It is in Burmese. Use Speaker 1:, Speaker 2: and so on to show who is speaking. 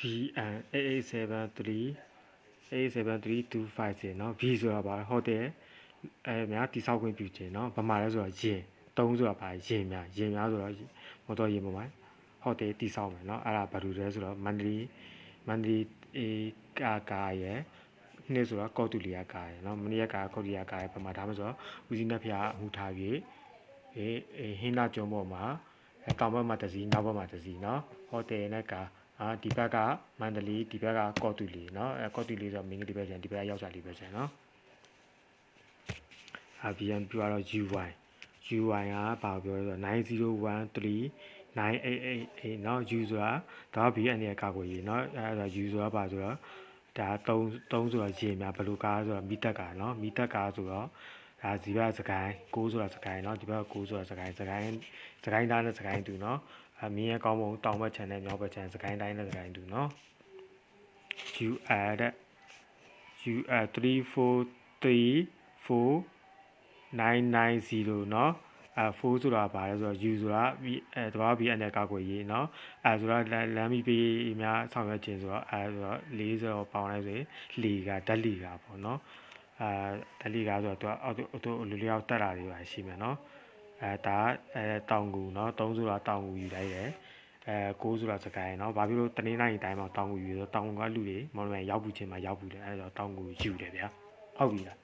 Speaker 1: VN 8873 873250เนาะ V ဆိုတာပါဟိုတယ်အဲများတိဆောက်ခွင့်ပြုခြင်းเนาะဗမာလဲဆိုတော့ရင်3ဆိုတာပါရင်များရင်များဆိုတော့မော်တော်ရင်ပေါ်မှာဟိုတယ်တိဆောက်မယ်เนาะအဲ့ဒါဘာလို့လဲဆိုတော့မန္တလေးမန္တလေးအေကာကာရဲ့နေ့ဆိုတော့ကောက်တူလီယာကာရယ်เนาะမနေ့ကကောက်တူလီယာကာရယ်ပမာထားမှာဆိုတော့ဦးစီးနှက်ဖျားအမှုထားပြီးအေးဟင်းလာကျုံပေါ်မှာအဲတောင်ဘက်မှာတစ်စီးနောက်ဘက်မှာတစ်စီးเนาะဟိုတယ်နဲ့ကာ အာဒီဘက်ကမန္တလေးဒီဘက်ကကော့တူလီเนาะအဲကော့တူလီဆိုတော့မင်းကလေးပဲကျန်ဒီဘက်ကရောက်စားလေးပဲကျန်เนาะအာပြန်ပြတော့ UI UI ကဘာပြောလဲဆိုတော့9013 9888เนาะ U ဆိုတာဒါက BN ရဲ့ကာကွယ်ရေးเนาะအဲဒါ U ဆိုတာဘာဆိုတော့ဒါ3 3ဆိုတော့ရေများဘယ်လိုကားဆိုတော့မီတက်ကာเนาะမီတက်ကာဆိုတော့ဒါဒီဘက်စကိုင်း6ဆိုတာစကိုင်းเนาะဒီဘက်6ဆိုတာစကိုင်းစကိုင်းစကိုင်းသားနဲ့စကိုင်းတူเนาะ အမင်းရဲ့ကောင်းပုံတောင်ဘက်ခြမ်းနဲ့မြောက်ဘက်ခြမ်းစကိုင်းတိုင်းနဲ့စကိုင်းတူเนาะ U add U add 3434 990เนาะအဲ4ဆိုတာဘာလဲဆိုတော့ U ဆိုတာအဲတဘာ BN နဲ့ကာကွယ်ရေးเนาะအဲဆိုတော့လမ်းမီပေးများဆောင်ရွက်ခြင်းဆိုတော့အဲဆိုတော့40ပေါင်လိုက်ဆိုရင်လီကဓာတ်လီကပေါ့เนาะအဲဓာတ်လီကဆိုတော့သူကအော်တိုလူလျောက်တက်တာတွေပါရှိမယ်เนาะ အဲဒါအဲတောင်ကူเนาะ3ဆိုတာတောင်ကူယူလိုက်တယ်အဲ6ဆိုတာစကိုင်းเนาะဘာဖြစ်လို့တနေ့တိုင်းတိုင်းမှာတောင်ကူယူဆိုတောင်ကူကလူတွေမော်လမြိုင်ရောက်ဘူးချင်းမှာရောက်ဘူးတယ်အဲဆိုတော့တောင်ကူယူတယ်ဗျာဟုတ်ပြီလား